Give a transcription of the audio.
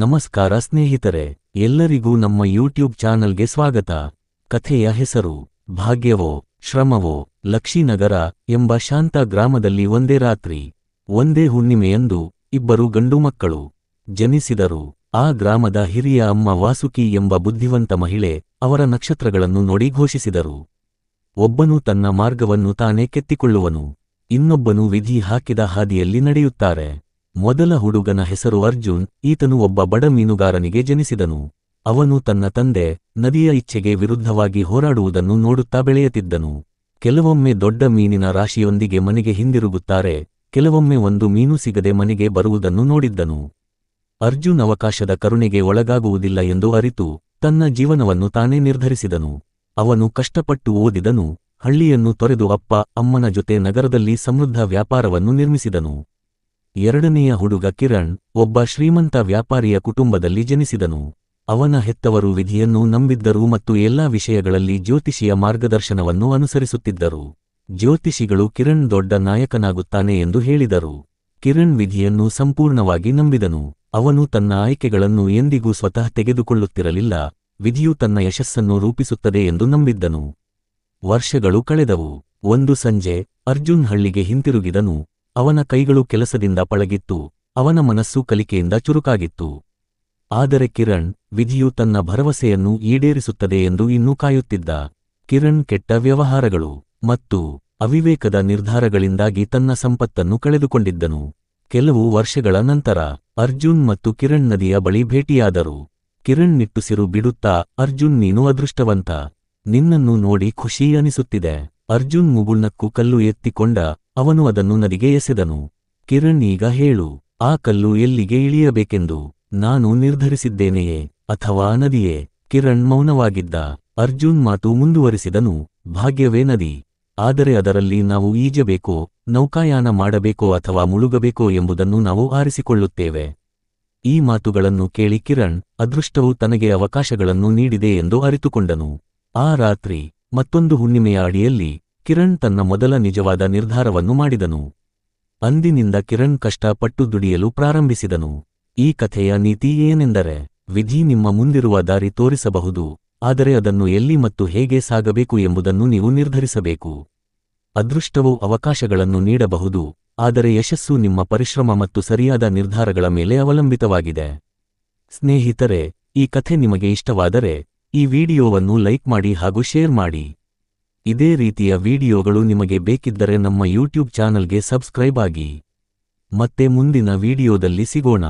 ನಮಸ್ಕಾರ ಸ್ನೇಹಿತರೆ, ಎಲ್ಲರಿಗೂ ನಮ್ಮ ಯೂಟ್ಯೂಬ್ ಚಾನಲ್ಗೆ ಸ್ವಾಗತ. ಕಥೆಯ ಹೆಸರು, ಭಾಗ್ಯವೋ, ಶ್ರಮವೋ, ಲಕ್ಷೀನಗರ ಎಂಬ ಶಾಂತ ಗ್ರಾಮದಲ್ಲಿ ಒಂದೇ ರಾತ್ರಿ, ಒಂದೇ ಹುಣ್ಣಿಮೆಯಂದು ಇಬ್ಬರು ಗಂಡು ಮಕ್ಕಳು ಜನಿಸಿದರು. ಆ ಗ್ರಾಮದ ಹಿರಿಯ ಅಮ್ಮ ವಾಸುಕಿ ಎಂಬ ಬುದ್ಧಿವಂತ ಮಹಿಳೆ ಅವರ ನಕ್ಷತ್ರಗಳನ್ನು ನೋಡಿ ಘೋಷಿಸಿದರು. ಒಬ್ಬನು ತನ್ನ ಮಾರ್ಗವನ್ನು ತಾನೇ ಕೆತ್ತಿಕೊಳ್ಳುವನು, ಇನ್ನೊಬ್ಬನು ವಿಧಿ ಹಾಕಿದ ಹಾದಿಯಲ್ಲಿ ನಡೆಯುತ್ತಾರೆ. ಮೊದಲ ಹುಡುಗನ ಹೆಸರು ಅರ್ಜುನ್, ಈತನು ಒಬ್ಬ ಬಡ ಮೀನುಗಾರನಿಗೆ ಜನಿಸಿದನು. ಅವನು ತನ್ನ ತಂದೆ, ನದಿಯ ಇಚ್ಛೆಗೆ ವಿರುದ್ಧವಾಗಿ ಹೋರಾಡುವುದನ್ನು ನೋಡುತ್ತಾ ಬೆಳೆಯುತ್ತಿದ್ದನು ಕೆಲವೊಮ್ಮೆ ದೊಡ್ಡ ಮೀನಿನ ರಾಶಿಯೊಂದಿಗೆ ಮನೆಗೆ ಹಿಂದಿರುಗುತ್ತಾರೆ, ಕೆಲವೊಮ್ಮೆ ಒಂದು ಮೀನು ಸಿಗದೆ ಮನೆಗೆ ಬರುವುದನ್ನು ನೋಡಿದ್ದನು. ಅರ್ಜುನ್ ಅವಕಾಶದ ಕರುಣೆಗೆ ಒಳಗಾಗುವುದಿಲ್ಲ ಎಂದು ಅರಿತು, ತನ್ನ ಜೀವನವನ್ನು ತಾನೇ ನಿರ್ಧರಿಸಿದನು. ಅವನು ಕಷ್ಟಪಟ್ಟು ಓದಿದನು, ಹಳ್ಳಿಯನ್ನು ತೊರೆದು ಅಪ್ಪ, ಅಮ್ಮನ ಜೊತೆ ನಗರದಲ್ಲಿ ಸಮೃದ್ಧ ವ್ಯಾಪಾರವನ್ನು ನಿರ್ಮಿಸಿದನು. ಎರಡನೆಯ ಹುಡುಗ ಕಿರಣ್ ಒಬ್ಬ ಶ್ರೀಮಂತ ವ್ಯಾಪಾರಿಯ ಕುಟುಂಬದಲ್ಲಿ ಜನಿಸಿದನು. ಅವನ ಹೆತ್ತವರು ವಿಧಿಯನ್ನು ನಂಬಿದ್ದರು ಮತ್ತು ಎಲ್ಲಾ ವಿಷಯಗಳಲ್ಲಿ ಜ್ಯೋತಿಷಿಯ ಮಾರ್ಗದರ್ಶನವನ್ನು ಅನುಸರಿಸುತ್ತಿದ್ದರು. ಜ್ಯೋತಿಷಿಗಳು ಕಿರಣ್ ದೊಡ್ಡ ನಾಯಕನಾಗುತ್ತಾನೆ ಎಂದು ಹೇಳಿದರು. ಕಿರಣ್ ವಿಧಿಯನ್ನು ಸಂಪೂರ್ಣವಾಗಿ ನಂಬಿದನು. ಅವನು ತನ್ನ ಆಯ್ಕೆಗಳನ್ನು ಎಂದಿಗೂ ಸ್ವತಃ ತೆಗೆದುಕೊಳ್ಳುತ್ತಿರಲಿಲ್ಲ. ವಿಧಿಯು ತನ್ನ ಯಶಸ್ಸನ್ನು ರೂಪಿಸುತ್ತದೆ ಎಂದು ನಂಬಿದ್ದನು. ವರ್ಷಗಳು ಕಳೆದವು. ಒಂದು ಸಂಜೆ ಅರ್ಜುನ್ ಹಳ್ಳಿಗೆ ಹಿಂತಿರುಗಿದನು. ಅವನ ಕೈಗಳು ಕೆಲಸದಿಂದ ಪಳಗಿತ್ತು, ಅವನ ಮನಸ್ಸು ಕಲಿಕೆಯಿಂದ ಚುರುಕಾಗಿತ್ತು. ಆದರೆ ಕಿರಣ್ ವಿಧಿಯು ತನ್ನ ಭರವಸೆಯನ್ನು ಈಡೇರಿಸುತ್ತದೆ ಎಂದು ಇನ್ನೂ ಕಾಯುತ್ತಿದ್ದ. ಕಿರಣ್ ಕೆಟ್ಟ ವ್ಯವಹಾರಗಳು ಮತ್ತು ಅವಿವೇಕದ ನಿರ್ಧಾರಗಳಿಂದಾಗಿ ತನ್ನ ಸಂಪತ್ತನ್ನು ಕಳೆದುಕೊಂಡಿದ್ದನು. ಕೆಲವು ವರ್ಷಗಳ ನಂತರ ಅರ್ಜುನ್ ಮತ್ತು ಕಿರಣ್ ನದಿಯ ಬಳಿ ಭೇಟಿಯಾದರು. ಕಿರಣ್ ನಿಟ್ಟುಸಿರು ಬಿಡುತ್ತಾ, ಅರ್ಜುನ್, ನೀನು ಅದೃಷ್ಟವಂತ. ನಿನ್ನನ್ನು ನೋಡಿ ಖುಷಿ ಅನಿಸುತ್ತಿದೆ. ಅರ್ಜುನ್ ಮುಗುಳ್ನಕ್ಕೂ ಕಲ್ಲು ಎತ್ತಿಕೊಂಡ ಅವನು ಅದನ್ನು ನದಿಗೆ ಎಸೆದನು. ಕಿರಣ್ ಈಗ ಹೇಳು, ಆ ಕಲ್ಲು ಎಲ್ಲಿಗೆ ಇಳಿಯಬೇಕೆಂದು ನಾನು ನಿರ್ಧರಿಸಿದ್ದೇನೆಯೇ ಅಥವಾ ನದಿಯೇ? ಕಿರಣ್ ಮೌನವಾಗಿದ್ದ. ಅರ್ಜುನ್ ಮಾತು ಮುಂದುವರಿಸಿದನು. ಭಾಗ್ಯವೇ ನದಿ. ಆದರೆ ಅದರಲ್ಲಿ ನಾವು ಈಜಬೇಕೋ, ನೌಕಾಯಾನ ಮಾಡಬೇಕೋ ಅಥವಾ ಮುಳುಗಬೇಕೋ ಎಂಬುದನ್ನು ನಾವು ಆರಿಸಿಕೊಳ್ಳುತ್ತೇವೆ. ಈ ಮಾತುಗಳನ್ನು ಕೇಳಿ ಕಿರಣ್ ಅದೃಷ್ಟವು ತನಗೆ ಅವಕಾಶಗಳನ್ನು ನೀಡಿದೆ ಎಂದು ಅರಿತುಕೊಂಡನು. ಆ ರಾತ್ರಿ ಮತ್ತೊಂದು ಹುಣ್ಣಿಮೆಯ ಅಡಿಯಲ್ಲಿ ಕಿರಣ್ ತನ್ನ ಮೊದಲ ನಿಜವಾದ ನಿರ್ಧಾರವನ್ನು ಮಾಡಿದನು. ಅಂದಿನಿಂದ ಕಿರಣ್ ಕಷ್ಟಪಟ್ಟು ದುಡಿಯಲು ಪ್ರಾರಂಭಿಸಿದನು. ಈ ಕಥೆಯ ನೀತಿ ಏನೆಂದರೆ, ವಿಧಿ ನಿಮ್ಮ ಮುಂದಿರುವ ದಾರಿ ತೋರಿಸಬಹುದು, ಆದರೆ ಅದನ್ನು ಎಲ್ಲಿ ಮತ್ತು ಹೇಗೆ ಸಾಗಬೇಕು ಎಂಬುದನ್ನು ನೀವು ನಿರ್ಧರಿಸಬೇಕು. ಅದೃಷ್ಟವು ಅವಕಾಶಗಳನ್ನು ನೀಡಬಹುದು, ಆದರೆ ಯಶಸ್ಸು ನಿಮ್ಮ ಪರಿಶ್ರಮ ಮತ್ತು ಸರಿಯಾದ ನಿರ್ಧಾರಗಳ ಮೇಲೆ ಅವಲಂಬಿತವಾಗಿದೆ. ಸ್ನೇಹಿತರೆ, ಈ ಕಥೆ ನಿಮಗೆ ಇಷ್ಟವಾದರೆ, ಈ ವಿಡಿಯೋವನ್ನು ಲೈಕ್ ಮಾಡಿ ಹಾಗೂ ಶೇರ್ ಮಾಡಿ. ಇದೇ ರೀತಿಯ ವಿಡಿಯೋಗಳು ನಿಮಗೆ ಬೇಕಿದ್ದರೆ ನಮ್ಮ ಯೂಟ್ಯೂಬ್ ಚಾನಲ್ಗೆ ಸಬ್ಸ್ಕ್ರೈಬ್ ಆಗಿ. ಮತ್ತೆ ಮುಂದಿನ ವಿಡಿಯೋದಲ್ಲಿ ಸಿಗೋಣ.